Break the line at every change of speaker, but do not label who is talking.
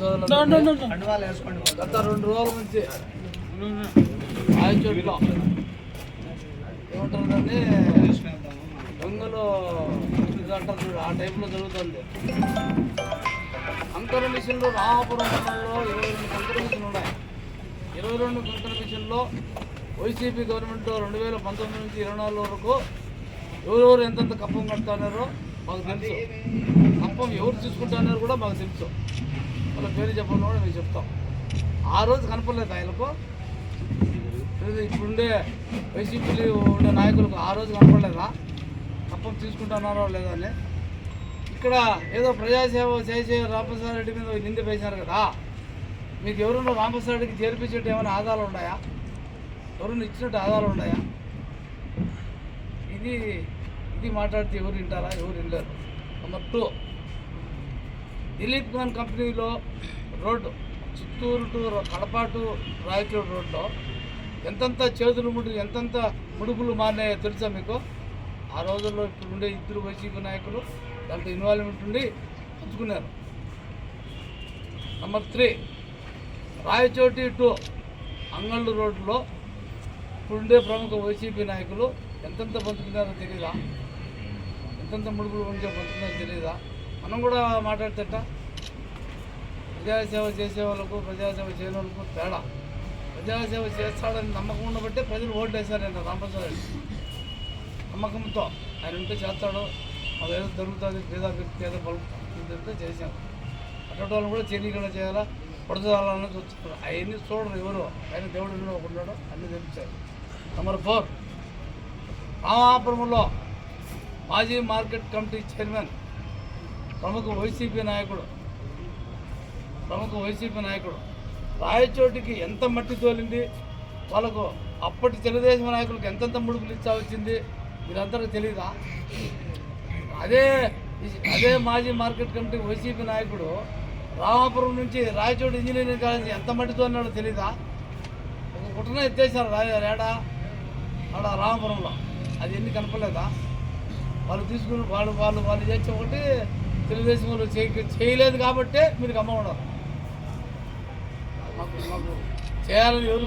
సోదరులు గత రెండు రోజుల నుంచి ఆయన చోట్ల ఏమంటారు దాన్ని? దొంగలు ఇది అంటారు చూడు, ఆ టైంలో జరుగుతుంది. మిషన్లు రామాపురం మండలంలో ఇరవై రెండు కంకర మిషన్లు ఉన్నాయి. ఇరవై రెండు కంకర మిషన్లో వైసీపీ గవర్నమెంట్ రెండు వేల పంతొమ్మిది నుంచి ఇరవై నాలుగు వరకు ఎవరెవరు ఎంతెంత కప్పం కడుతున్నారో మాకు తెలుసు. కప్పం ఎవరు తీసుకుంటున్నారో కూడా మాకు తెలుసు. వాళ్ళ పేరు చెప్పడం కూడా మేము చెప్తాం. ఆ రోజు కనపడలేదు ఆయనకు. ఇప్పుడుండే వైసీపీలు ఉండే నాయకులకు ఆ రోజు కనపడలేదా? తప్పం తీసుకుంటున్నారో లేదా అని. ఇక్కడ ఏదో ప్రజాసేవ చేసే రామప్రసాద్ రెడ్డి మీద నింద వేశారు కదా. మీకు ఎవరున్నా రామప్రసాద్ రెడ్డికి చేర్పించేట్టు ఏమైనా ఆధారాలు ఉన్నాయా? ఎవరైనా ఇచ్చినట్టు ఆధారాలు ఉన్నాయా? ఇది ఇది మాట్లాడితే ఎవరు వింటారా? ఎవరు వినలేరు. నెంబర్ టూ దిలీప్ ఖాన్ కంపెనీలో road Chittoor to Kadapa to Raichur రోడ్లో ఎంతంత చేతులు ముడి ఎంతంత ముడుపులు మారినాయో తెలుసా మీకు? ఆ రోజుల్లో ఇప్పుడు ఉండే ఇద్దరు వైసీపీ నాయకులు దాంట్లో ఇన్వాల్వ్మెంట్ ఉండి పంచుకున్నారు నెంబర్ త్రీ రాయచోటి టు అంగళ్ళు రోడ్లో ఇప్పుడుండే ప్రముఖ వైసీపీ నాయకులు ఎంతెంత పంచుకున్నారో తెలీదా? ఎంతెంత ముడుపులు పంచో పంచుకున్నారో తెలీదా? మనం కూడా మాట్లాడితేట ప్రజాసేవ చేసే వాళ్ళకు ప్రజాసేవ చేయని వాళ్ళకు తేడా. ప్రజాసేవ చేస్తాడని నమ్మకం ఉండబట్టే ప్రజలు ఓట్లు వేశారంట ఆయన రామప్రసాద్ నమ్మకంతో ఆయన ఉంటే చేస్తాడు. మాకు ఏదో దొరుకుతుంది పేద వ్యక్తి ఏదో పలుకుతుందంటే చేశాను అటువంటి వాళ్ళు కూడా చేయకుండా చేయాలా? పడుతుందని చూస్తున్నారు. అవన్నీ చూడరు ఎవరు? ఆయన దేవుడు ఉన్నాడు, ఉన్నాడు అన్నీ తెలిపారు నెంబర్ ఫోర్ రామాపురంలో మాజీ మార్కెట్ కమిటీ చైర్మన్ ప్రముఖ వైసీపీ నాయకుడు ప్రముఖ వైసీపీ నాయకుడు. రాయచోటికి ఎంత మట్టి తోలింది వాళ్ళకు అప్పటి తెలుగుదేశం నాయకులకు ఎంతెంత ముడుపులు ఇచ్చా వచ్చింది మీరందరూ తెలియదా అదే అదే మాజీ మార్కెట్ కమిటీ వైసీపీ నాయకుడు రామాపురం నుంచి రాయచోటి ఇంజనీరింగ్ కాలేజ్ ఎంత మట్టి తోలినాడో తెలీదా? ఒక కుట్రనే ఎత్తేసారు రాయ రేడా ఆడ రామాపురంలో. అది ఎన్ని కనపలేదా వాళ్ళు తీసుకుని వాళ్ళు వాళ్ళు వాళ్ళు చేసే ఒకటి తెలుగుదేశం వాళ్ళు చేయలేదు కాబట్టే మీరు గమ్మ ఉన్నారు. చేయాలని ఎవరు